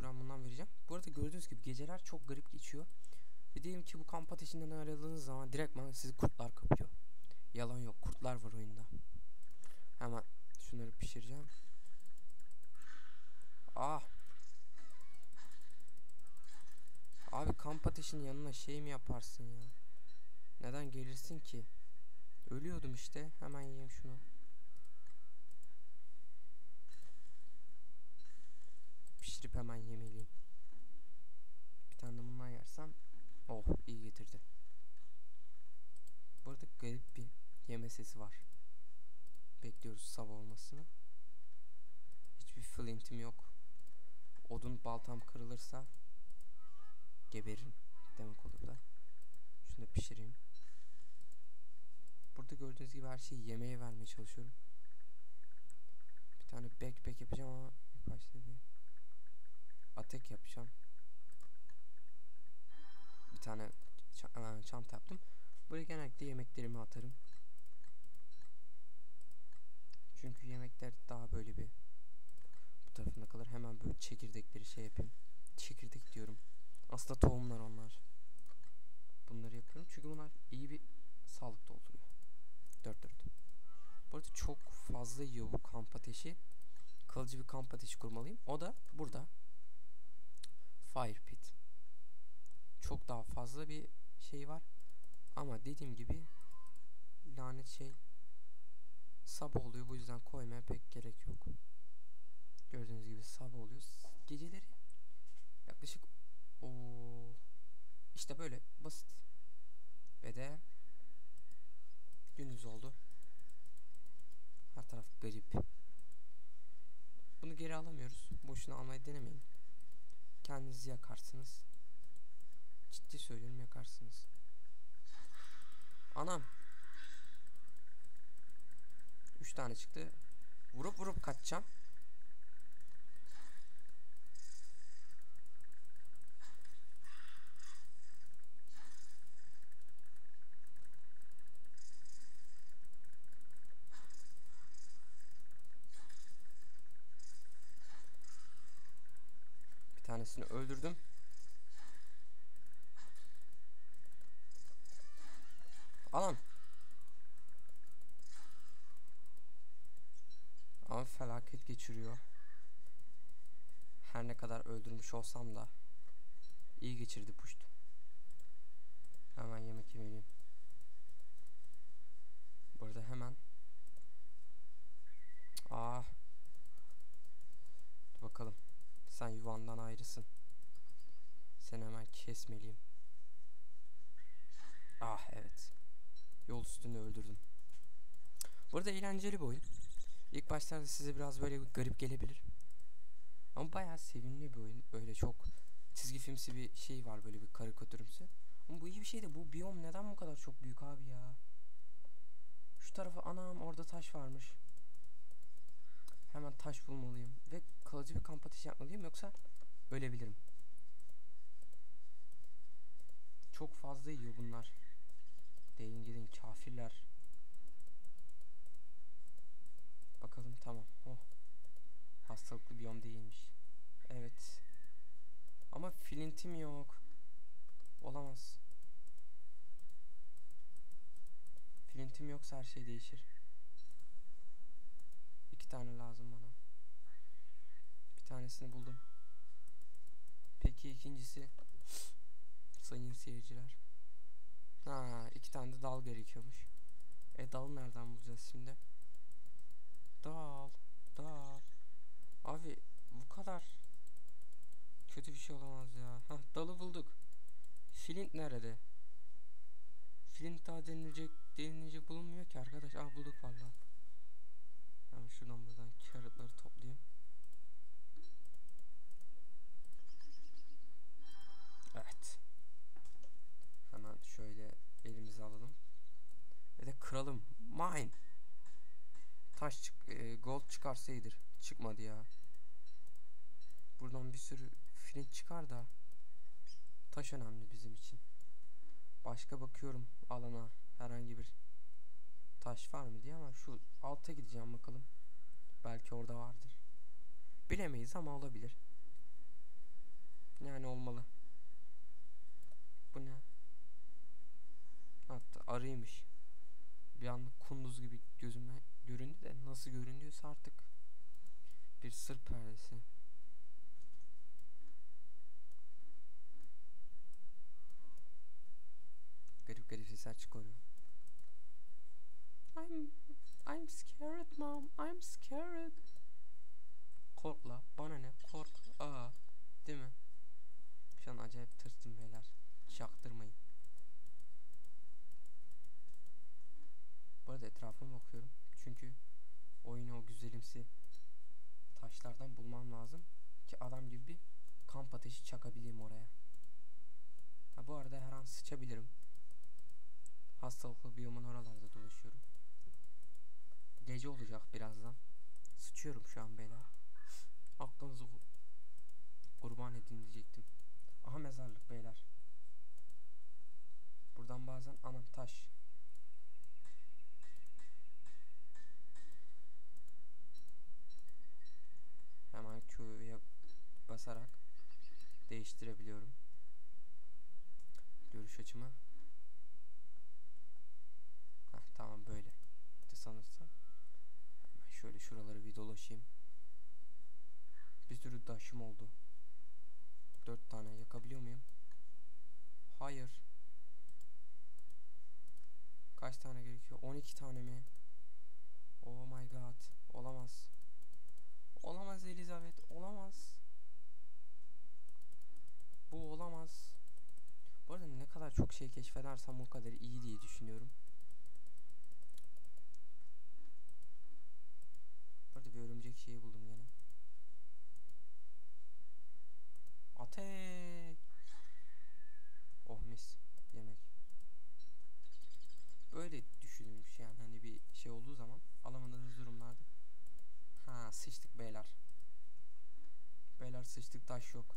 mecburen bundan vereceğim. Bu arada gördüğünüz gibi geceler çok garip geçiyor. Ve diyelim ki bu kamp ateşinden ayrıldığınız zaman direktman sizi kurtlar kapıyor. Yalan yok kurtlar var oyunda. Hemen şunları pişireceğim. Ah. Abi kamp ateşinin yanına şey mi yaparsın ya? Neden gelirsin ki? Ölüyordum işte. Hemen yiyeyim şunu. Pişirip hemen yemeliyim. Bir tane de bundan yersem oh iyi getirdi. Bu arada garip bir yeme sesi var. Bekliyoruz sabah olmasını. Hiçbir flintim yok. Odun baltam kırılırsa geberirim demek olur da. Şunu da pişireyim. Burada gördüğünüz gibi her şeyi yemeğe vermeye çalışıyorum. Bir tane backpack yapacağım ama ilk başta bir atek yapacağım. Bir tane çanta yaptım. Buraya genellikle yemeklerimi atarım. Çünkü yemekler daha böyle bir bu tarafında kalır. Hemen böyle çekirdekleri şey yapayım. Çekirdek diyorum. Aslında tohumlar onlar. Bunları yapıyorum çünkü bunlar iyi bir sağlık dolduruyor. 4 4. Bu arada çok fazla yiyor bu kamp ateşi. Kalıcı bir kamp ateşi kurmalıyım. O da burada. Fire pit. Çok daha fazla bir şey var. Ama dediğim gibi lanet şey sabah oluyor. Bu yüzden koymaya pek gerek yok. Gördüğünüz gibi sabah oluyor. Geceleri yaklaşık o işte böyle basit. Ve de gündüz oldu. Her taraf garip. Bunu geri alamıyoruz. Boşuna almayı denemeyin. Kendinizi yakarsınız. Ciddi söylüyorum yakarsınız. Anam. Üç tane çıktı. Vurup vurup kaçacağım. Bir tanesini öldürdüm. Alan. Ama felaket geçiriyor. Her ne kadar öldürmüş olsam da iyi geçirdi puşt. Hemen yemek yemeliyim. Bu arada hemen Ah. Dur bakalım. Sen yuvandan ayrısın. Seni hemen kesmeliyim. Ah evet. Yol üstünde öldürdüm. Burada eğlenceli bir oyun. İlk başlarda size biraz böyle garip gelebilir. Ama bayağı sevimli bir oyun. Öyle çok çizgi filmsi bir şey var böyle bir karikatürümsü. Ama bu iyi bir şey de bu biyom neden bu kadar çok büyük abi ya? Şu tarafa anam orada taş varmış. Hemen taş bulmalıyım ve kalıcı bir kamp ateşi yapmalıyım yoksa ölebilirim. Çok fazla yiyor bunlar. Deyin gidin kafirler. Bakalım tamam. Oh. Hastalıklı biyom değilmiş. Evet. Ama filintim yok. Olamaz. Filintim yoksa her şey değişir. İki tane lazım bana. Tanesini buldum. Peki ikincisi sayın seyirciler. Ha, iki tane de dal gerekiyormuş. E dalı nereden bulacağız şimdi? Dal, dal. Abi bu kadar kötü bir şey olamaz ya. Hah dalı bulduk. Flint nerede? Flint daha denilecek, denilecek bulunmuyor ki arkadaş. Ah bulduk vallahi. Hemen şuradan buradan carrotları toplayayım. Evet. Hemen şöyle elimize alalım. Ve de kıralım. Mine. Taş çık e, gold çıkarsa iyidir. Çıkmadı ya. Buradan bir sürü flint çıkar da taş önemli bizim için. Başka bakıyorum alana herhangi bir taş var mı diye ama şu alta gideceğim bakalım. Belki orada vardır. Bilemeyiz ama olabilir. Yani olmalı. Bu ne? Hatta arıymış. Bir anlık kunduz gibi gözüme göründü de nasıl görünüyorsa artık bir sır perdesi. Garip garip sesler çıkarıyor. I'm I'm scared mom. I'm scared. Korkla. Bana ne? Kork. Aa. Değil mi? Şu an acayip tırstım beyler. Çaktırmayın. Bu arada etrafıma bakıyorum. Çünkü oyunu o güzelimsi taşlardan bulmam lazım. Ki adam gibi bir kamp ateşi çakabileyim oraya. Ha bu arada her an sıçabilirim. Hastalıklı biyomun oralarda dolaşıyorum. Gece olacak birazdan. Sıçıyorum şu an beyler. Aklınızı ku- kurban edin diyecektim. Aha mezarlık beyler. Buradan bazen anam taş. Hemen Q'ya basarak değiştirebiliyorum. Görüş açımı. Heh, tamam böyle. De sanırsam. Hemen şöyle şuraları bir dolaşayım. Bir sürü taşım oldu. Dört tane yakabiliyor muyum? Hayır. Kaç tane gerekiyor? 12 tane mi? Oh my god. Olamaz. Olamaz Elizabeth. Olamaz. Bu olamaz. Bu arada ne kadar çok şey keşfedersem o kadar iyi diye düşünüyorum. Bu arada bir örümcek şeyi buldum gene. Ateş. Oh mis. Yemek. Böyle düşünülmüş yani hani bir şey olduğu zaman alamadığınız durumlarda. Ha sıçtık beyler. Beyler sıçtık taş yok.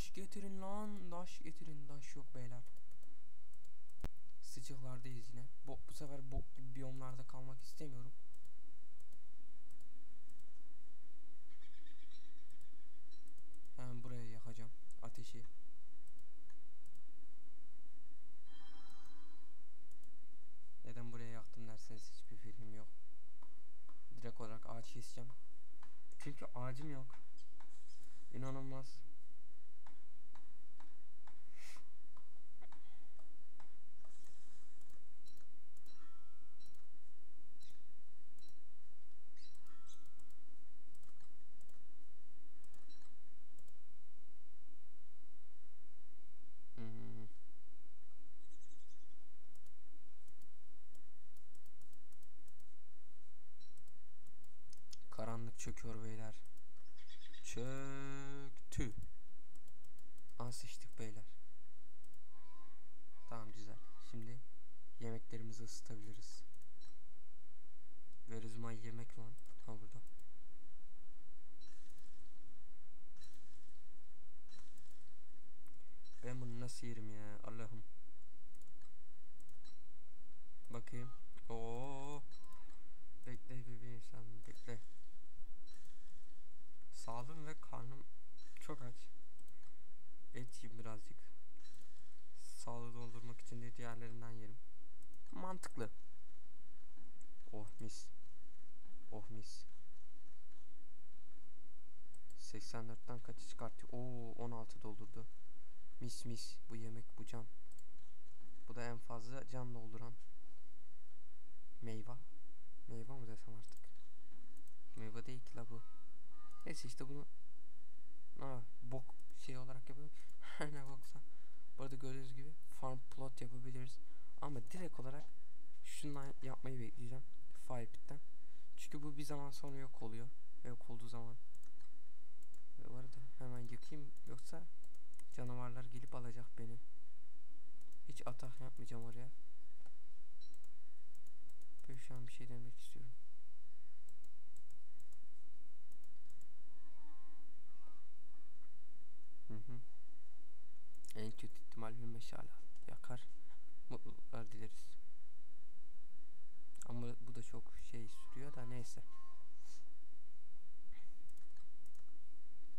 Taş getirin lan. Taş getirin. Taş yok beyler. Sıcaklardayız yine. Bo bu sefer bok gibi biyomlarda kalmak istemiyorum. Hemen buraya yakacağım ateşi. Neden buraya yaktım derseniz hiçbir fikrim yok. Direkt olarak ağaç keseceğim. Çünkü ağacım yok. İnanılmaz. Çöküyor beyler. Çöktü. Aa sıçtık beyler. Tamam güzel. Şimdi yemeklerimizi ısıtabiliriz. My yemek lan? Ha burada. Ben bunu nasıl yerim ya Allah'ım. Bakayım. Oo. Bekle bebeğim sen bekle. Sağlığım ve karnım çok aç. Et yiyeyim birazcık. Sağlığı doldurmak için de diğerlerinden yerim. Mantıklı. Oh mis. Oh mis. 84'ten kaçı çıkartıyor? Oo 16 doldurdu. Mis mis. Bu yemek bu can. Bu da en fazla can dolduran meyve. Meyve mi desem artık? Meyve değil ki la bu. Neyse işte bunu ha, bok şey olarak yapıyorum. Her ne boksa. Bu arada gördüğünüz gibi farm plot yapabiliriz. Ama direkt olarak şundan yapmayı bekleyeceğim. Firepit'ten. Çünkü bu bir zaman sonra yok oluyor. Yok olduğu zaman. Bu arada hemen yakayım yoksa canavarlar gelip alacak beni. Hiç atak yapmayacağım oraya. Böyle şu an bir şey demek istiyorum. ihtimal bir meşala yakar. Mutluluklar dileriz. Ama bu da çok şey sürüyor da neyse.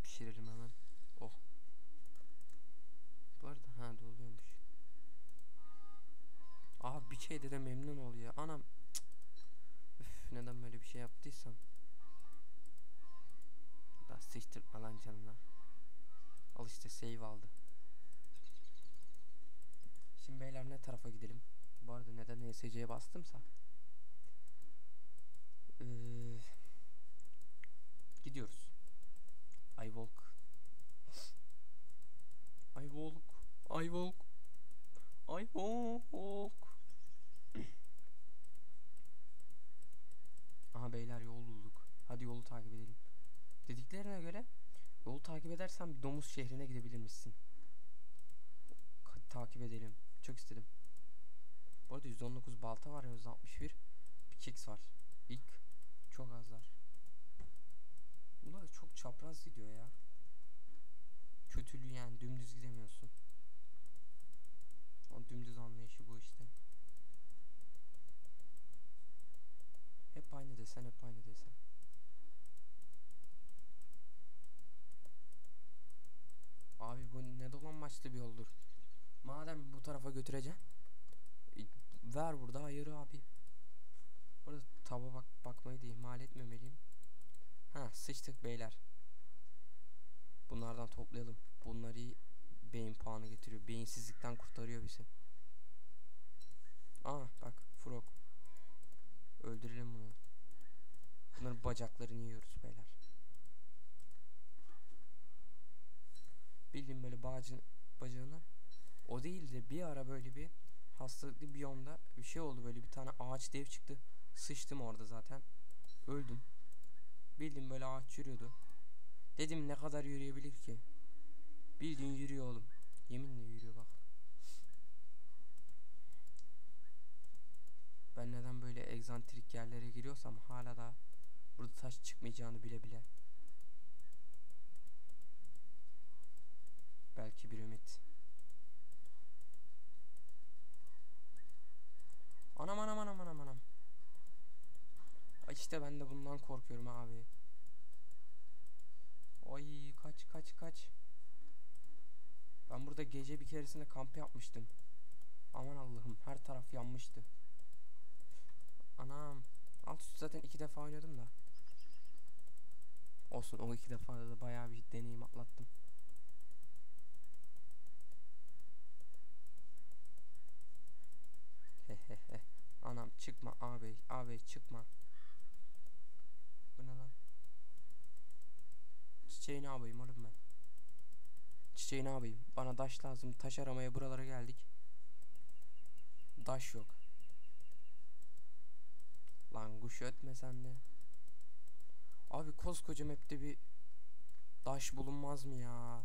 Pişirelim hemen. Oh. Bu arada ha doluyormuş. Aha bir şeyde de memnun ol ya. Anam. Üf neden böyle bir şey yaptıysam. Da sıçtırma lan canına. Al işte save aldı. Şimdi beyler ne tarafa gidelim? Bu arada neden ESC'ye bastımsa. Ee, gidiyoruz. I walk. I walk. I walk. I walk. Aha beyler yol bulduk. Hadi yolu takip edelim. Dediklerine göre yolu takip edersen bir domuz şehrine gidebilirmişsin. Hadi takip edelim. Çok istedim. Bu arada 119 balta var ya 161. Pickaxe var. İlk çok azlar. Bunlar da çok çapraz gidiyor ya. Kötülüğü yani dümdüz gidemiyorsun. O dümdüz anlayışı bu işte. Hep aynı desen hep aynı desen. Abi bu ne dolanmaçlı bir yoldur. Madem bu tarafa götüreceksin. e, Ver burada hayır abi. Burada taba bak bakmayı da ihmal etmemeliyim. Ha sıçtık beyler. Bunlardan toplayalım. Bunlar iyi beyin puanı getiriyor. Beyinsizlikten kurtarıyor bizi. Aa bak frog. Öldürelim bunu. Bunların bacaklarını yiyoruz beyler. Bildiğim böyle bağcın bacağına. O değil de bir ara böyle bir hastalıklı biyomda bir şey oldu böyle bir tane ağaç dev çıktı. Sıçtım orada zaten. Öldüm. Bildim böyle ağaç yürüyordu. Dedim ne kadar yürüyebilir ki? Bildiğin yürüyor oğlum. Yeminle yürüyor bak. Ben neden böyle egzantrik yerlere giriyorsam hala da burada taş çıkmayacağını bile bile. Belki bir ümit. Anam anam anam anam anam. Ay İşte ben de bundan korkuyorum abi. Ay kaç kaç kaç. Ben burada gece bir keresinde kamp yapmıştım. Aman Allah'ım her taraf yanmıştı. Anam. Alt üstü zaten iki defa oynadım da. Olsun o iki defa da bayağı bir deneyim atlattım. Çıkma abi abi çıkma. Bu ne lan? Çiçeği ne yapayım oğlum ben? Çiçeği ne yapayım? Bana taş lazım. Taş aramaya buralara geldik. Taş yok. Lan kuş ötme sen de. Abi koskoca map'te bir taş bulunmaz mı ya?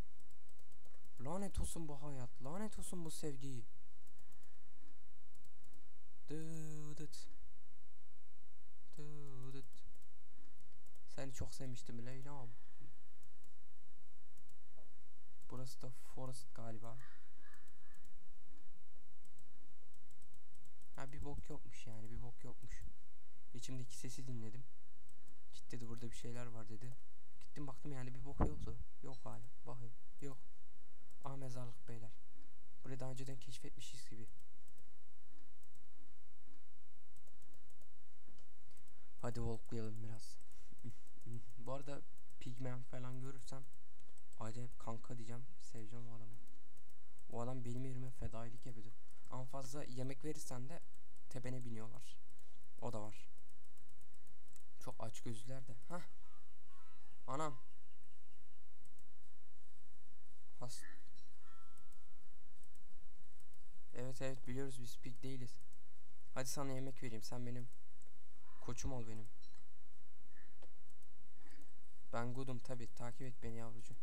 Lanet olsun bu hayat. Lanet olsun bu sevgi. Dıdıt. Dıdıt. Seni çok sevmiştim Leyla'm. Burası da Forest galiba. Ha bir bok yokmuş yani bir bok yokmuş. İçimdeki sesi dinledim. Git dedi burada bir şeyler var dedi. Gittim baktım yani bir bok yoktu. Yok hala. Bakayım. Yok. Aa mezarlık beyler. Burayı daha önceden keşfetmişiz gibi. Hadi walklayalım biraz. Bu arada pigmen falan görürsem acayip kanka diyeceğim. Seveceğim o adamı. O adam benim yerime fedailik yapıyordu. Ama fazla yemek verirsen de tepene biniyorlar. O da var. Çok aç gözlüler de. Hah. Anam. Has. Evet evet biliyoruz biz pig değiliz. Hadi sana yemek vereyim. Sen benim koçum ol benim. Ben good'um tabi. Takip et beni yavrucuğum.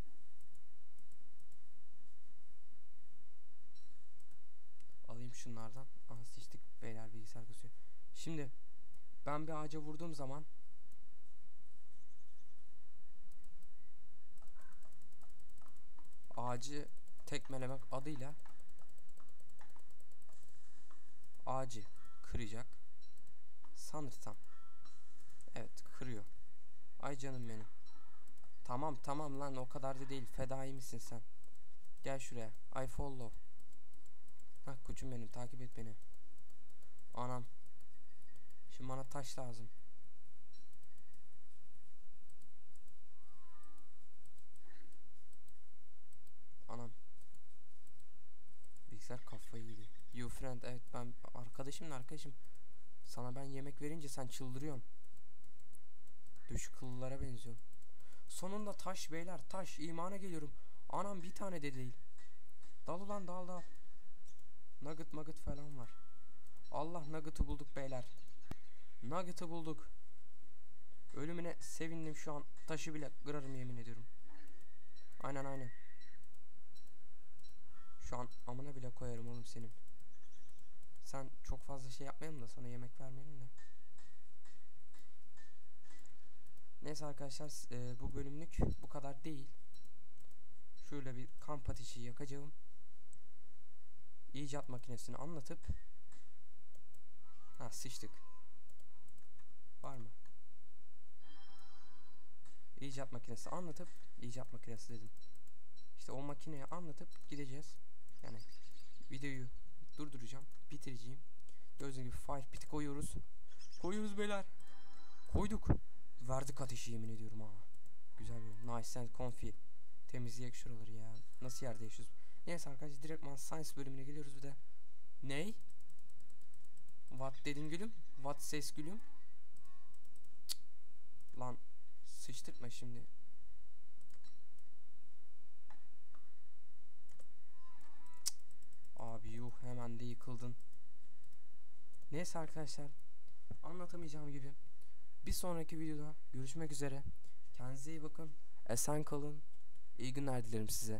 Alayım şunlardan. Aha sıçtık beyler bilgisayar kasıyor. Şimdi ben bir ağaca vurduğum zaman ağacı tekmelemek adıyla ağacı kıracak. Sanırsam. Ay canım benim. Tamam tamam lan o kadar da değil. Fedai misin sen? Gel şuraya. I follow. Hah koçum benim takip et beni. Anam. Şimdi bana taş lazım. Anam. Bilgisayar kafayı yedi. You friend evet ben arkadaşım da arkadaşım. Sana ben yemek verince sen çıldırıyorsun. Düş kıllılara benziyorsun. Sonunda taş beyler taş imana geliyorum. Anam bir tane de değil. Dal ulan dal dal. Nugget nugget falan var. Allah nugget'ı bulduk beyler. Nugget'ı bulduk. Ölümüne sevindim şu an. Taşı bile kırarım yemin ediyorum. Aynen aynen. Şu an amına bile koyarım oğlum senin. Sen çok fazla şey yapmayalım da sana yemek vermeyelim de. Neyse arkadaşlar e, bu bölümlük bu kadar değil. Şöyle bir kamp ateşi yakacağım. İcat makinesini anlatıp Ha sıçtık. Var mı? İcat makinesi anlatıp icat makinesi dedim. İşte o makineyi anlatıp gideceğiz. Yani videoyu durduracağım, bitireceğim. Gördüğünüz gibi 5 bit koyuyoruz. Koyuyoruz beyler. Koyduk. Verdik ateşi yemin ediyorum ha. Güzel bir nice and comfy. Temizleyek şuraları ya. Nasıl yerde yaşıyoruz? Neyse arkadaşlar direktman science bölümüne geliyoruz bir de. Ney? What dedin gülüm? What ses gülüm? Cık. Lan sıçtırtma şimdi. Cık. Abi yuh hemen de yıkıldın. Neyse arkadaşlar anlatamayacağım gibi. Bir sonraki videoda görüşmek üzere. Kendinize iyi bakın. Esen kalın. İyi günler dilerim size.